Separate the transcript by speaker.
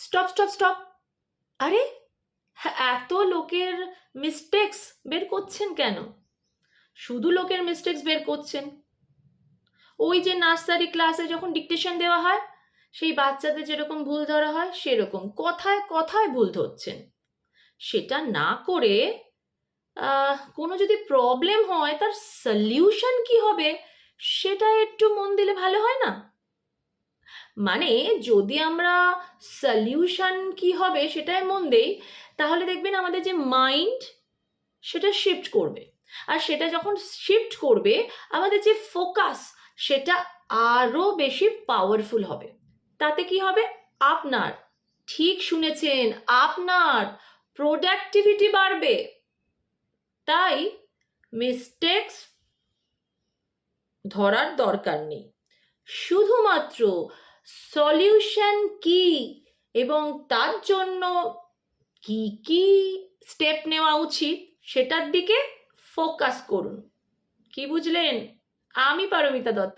Speaker 1: Stop stop stop আরে হ্যাঁ, এত লোকের মিস্টেক্স বের করছেন কেন? শুধু লোকের মিস্টেক্স বের করছেন। ওই যে নার্সারি ক্লাসে যখন ডিকটেশন দেওয়া হয় সেই বাচ্চাদের যেরকম ভুল ধরা হয় সেরকম। কথায় কথায় ভুল ধরছেন। সেটা না করে কোনো যদি প্রবলেম হয় তার সলিউশন কি হবে সেটা একটু মন দিলে ভালো হয় না? মানে যদি আমরা সলিউশন কি হবে সেটাই মন দেই, তাহলে দেখবেন আমাদের যে মাইন্ড সেটা শিফট করবে। আর সেটা যখন শিফট করবে, আমাদের যে ফোকাস সেটা আরও বেশি পাওয়ারফুল হবে। তাতে কি হবে? আপনার, ঠিক শুনেছেন, আপনার প্রোডাক্টিভিটি বাড়বে। তাই মিস্টেক্স ধরার দরকার নেই। শুধুমাত্র সলিউশন কি? এবং তার জন্য কি কি স্টেপ নেওয়া উচিত? সেটার দিকে ফোকাস করুন। কি বুঝলেন? আমি পারমিতা দত্ত।